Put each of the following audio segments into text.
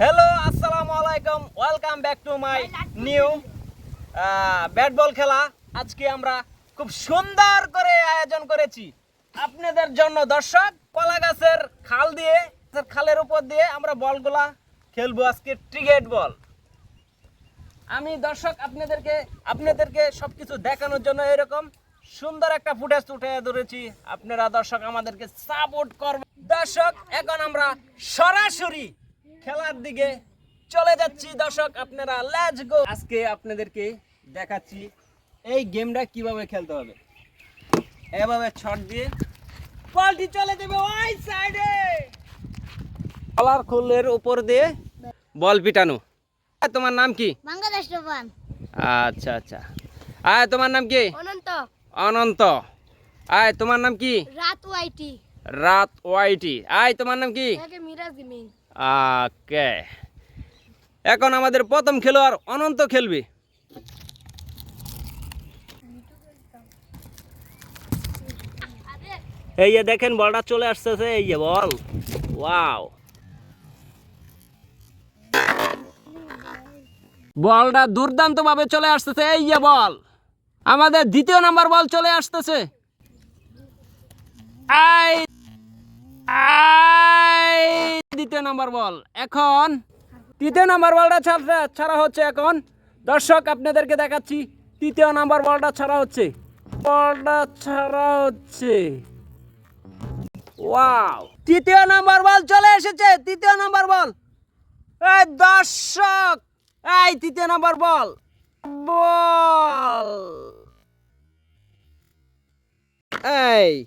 Hello আসসালামু আলাইকুম। Welcome back to my new bat ball খেলা। আজকে আমরা খুব সুন্দর করে আয়োজন করেছি। আপনাদের জন্য দর্শক, কলা গাছের খাল দিয়ে খালের উপর দিয়ে আমরা বলগুলা খেলব আজকে ক্রিকেট বল। আমি দর্শক, আপনাদেরকে আপনাদেরকে সবকিছু দেখানোর জন্য এরকম সুন্দর একটা ফুটেজ উঠে ধরেছি। আপনারা দর্শক আমাদেরকে সাপোর্ট করবেন। দর্শক, এখন আমরা সরাসরি খেলার দিকে চলে যাচ্ছি। দর্শক আপনারা লেটস গো আজকে আপনাদেরকে দেখাচ্ছি এই গেমটা কীভাবে খেলতে হবে। এভাবে ছট দিয়ে বলটি চলে যাবে ওই সাইডে কলার খোলের উপর দিয়ে বল পিটানো। তোমার নাম কি? বাংলাদেশ রোবান আচ্ছা আচ্ছা। আয় তোমার নাম কি? অনন্ত। অনন্ত। আয় তোমার নাম কি? রাত ওয়াইটি। রাত ওয়াইটি। আয় তোমার নাম কি? মিরাজ গেমিং। ওকে এখন আমাদের প্রথম খেলোয়াড় অনন্ত খেলবে। এই যে দেখেন, বলটা চলে আসতেছে, এই যে বল। ওয়াও। বলটা দুর্দান্ত ভাবে চলে আসতেছে, এই যে বল। আমাদের দ্বিতীয় নাম্বার বল চলে আসতেছে। আই দ্বিতীয় নাম্বার বল। এখন তৃতীয় নাম্বার বলটা ছাড়া ছাড়া হচ্ছে এখন। দর্শক, আপনাদেরকে দেখাচ্ছি, তৃতীয় নাম্বার বলটা ছাড়া হচ্ছে। বলটা ছাড়া হচ্ছে। ওয়াও। তৃতীয় নাম্বার বল চলে এসেছে, তৃতীয় নাম্বার বল। এই দর্শক, এই তৃতীয় নাম্বার বল। বল। এই।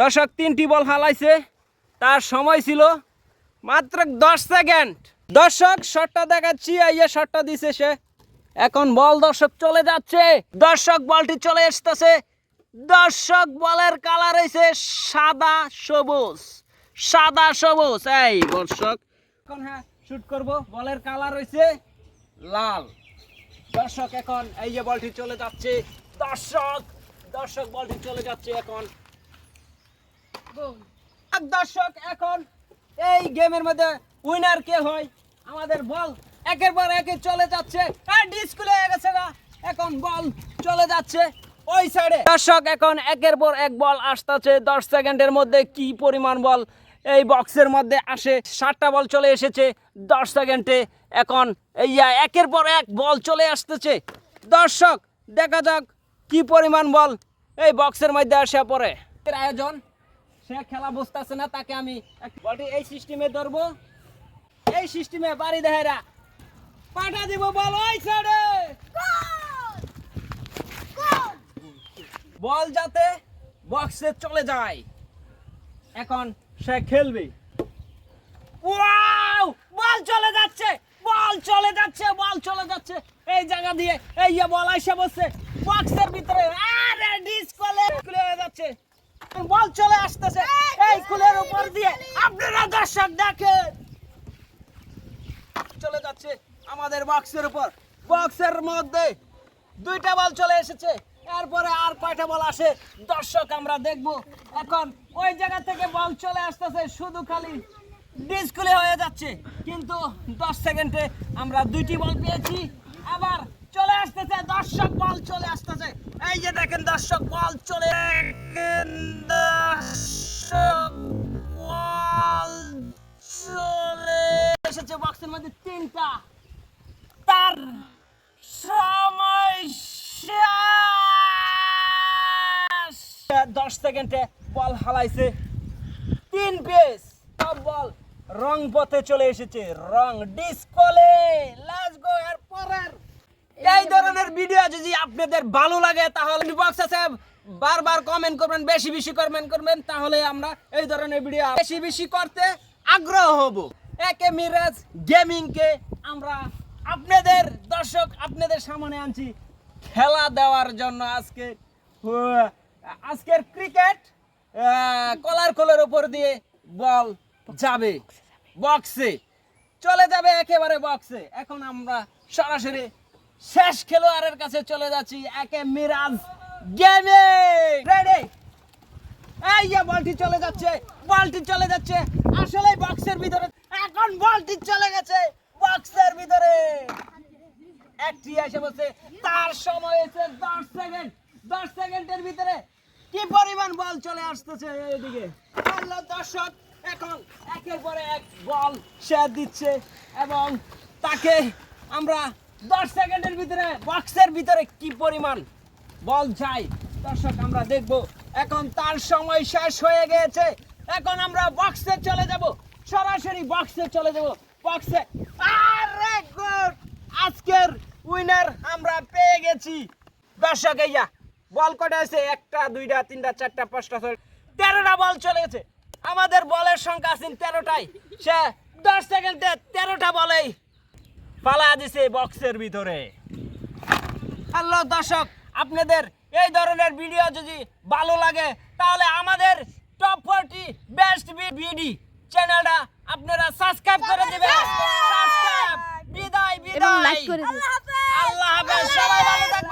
দর্শক, তিনটি বল হালাইছে। তার সময় ছিল মাত্র দশ সেকেন্ড। দর্শক, শটটা দেখাচ্ছি, এই যে শটটা দিছে সে। এখন বল দর্শক চলে যাচ্ছে। দর্শক, বলটি চলে আসতেছে। দর্শক, বলের কালার হয়েছে সাদা সবুজ। সাদা সবুজ। এই দর্শক, এখন হ্যাঁ শুট করব। বলের কালার হয়েছে লাল। দর্শক, এখন এই যে বলটি চলে যাচ্ছে। দর্শক দর্শক, বলটি চলে যাচ্ছে এখন দর্শক, এখন এই গেমের মধ্যে উইনার কে হয়? আমাদের বল একের পর একে চলে যাচ্ছে। আর ডিসকুলে গেছে না এখন বল চলে যাচ্ছে ওই সাইডে দর্শক, এখন একের পর এক বল আসতেছে। দশ সেকেন্ডের মধ্যে কি পরিমাণ বল এই বক্সের মধ্যে আসে? ষাটটা বল চলে এসেছে দশ সেকেন্ডে। এখন এই একের পর এক বল চলে আসতেছে। দর্শক, দেখা যাক কি পরিমাণ বল এই বক্সের মধ্যে আসে পরে আয়োজন সে খেলা বুঝতেছে না, তাকে আমি বলটি এই সিস্টেমে ধরবো। এই সিস্টেমে বাড়ি দেহেরা পাঠা দিব বল, ওই সাইডে। বল যাতে বক্সে চলে যায়। এখন সে খেলবে। ওয়াও! বল চলে যাচ্ছে, বল চলে যাচ্ছে, বল চলে যাচ্ছে। এই জায়গা দিয়ে, এই যে বল আইসা বসছে। বক্সের ভিতরে আরে ডিসকলে খুলে হয়ে যাচ্ছে বল চলে আসতেছে। এই কুলের উপর দিয়ে আপনারা দর্শক দেখেন। চলে যাচ্ছে আমাদের বক্সের উপর। বক্সের মধ্যে দুইটা বল চলে এসেছে। এরপরে আর কয়টা বল আসে দর্শক আমরা দেখব। এখন ওই জায়গা থেকে বল চলে আসতেছে শুধু খালি ডিসকুলে হয়ে যাচ্ছে। কিন্তু দশ সেকেন্ডে আমরা দুইটি বল পেয়েছি। আবার দর্শক, বল চলে আসতেছে। এই যে দেখেন দর্শক, বল চলে দর্শক, বল চলে এসেছে বক্সের মধ্যে তিনটা। তার সময় দশ সেকেন্ডে বল হালাইছে। তিন পেস সব বল রং পথে চলে এসেছে। রং ডিসকলে লেটস গো এর পরের এই ধরনের ভিডিও যদি আপনাদের ভালো লাগে তাহলে বক্স আছে বারবার কমেন্ট করবেন বেশি বেশি কমেন্ট করবেন তাহলে আমরা এই ধরনের ভিডিও বেশি বেশি করতে আগ্রহ হব। একে মিরাজ গেমিংকে আমরা আপনাদের দর্শক আপনাদের সামনে আনছি খেলা দেওয়ার জন্য আজকে। আজকের ক্রিকেট কলার কোলের উপর দিয়ে বল যাবে বক্সে চলে যাবে একেবারে বক্সে এখন আমরা সরাসরি শেষ খেলোয়াড়ের কাছে চলে যাচ্ছি একে মিরাজ গেমিং। রেডি এই বলটি চলে যাচ্ছে, বলটি চলে যাচ্ছে। আসলে বক্সের ভিতরে এখন বলটি চলে গেছে বক্সের ভিতরে। একটি এসে বসে, তার সময় হয়েছে দশ সেকেন্ড দশ সেকেন্ডের ভিতরে কি পরিমাণ বল চলে আসতেছে এইদিকে? দর্শক, এখন একের পরে এক বল সে দিচ্ছে এবং তাকে আমরা দশ সেকেন্ডের ভিতরে বক্সের ভিতরে কি পরিমাণ বল চাই? দর্শক, আমরা দেখব। এখন তার সময় শেষ হয়ে গেছে। এখন আমরা বক্সে চলে যাব। সরাসরি বক্সে চলে যাব। বক্সে আরে গুড আজকের উইনার আমরা পেয়ে গেছি। দর্শক এইয়া বল কটা আছে? একটা, দুইটা, তিনটা, চারটা, পাঁচটা ছয় তেরোটা বল চলে গেছে। আমাদের বলের সংখ্যা আছে তেরোটাই। সে দশ সেকেন্ডে তেরোটা বলেই পালা দিছে বক্সের ভিতরে। হ্যালো দর্শক আপনাদের এই ধরনের ভিডিও যদি ভালো লাগে তাহলে আমাদের টপ ফোরটি বেস্ট বিডি চ্যানেলটা আপনারা সাবস্ক্রাইব করে দিবেন। সাবস্ক্রাইব বিদায় আল্লাহ দিন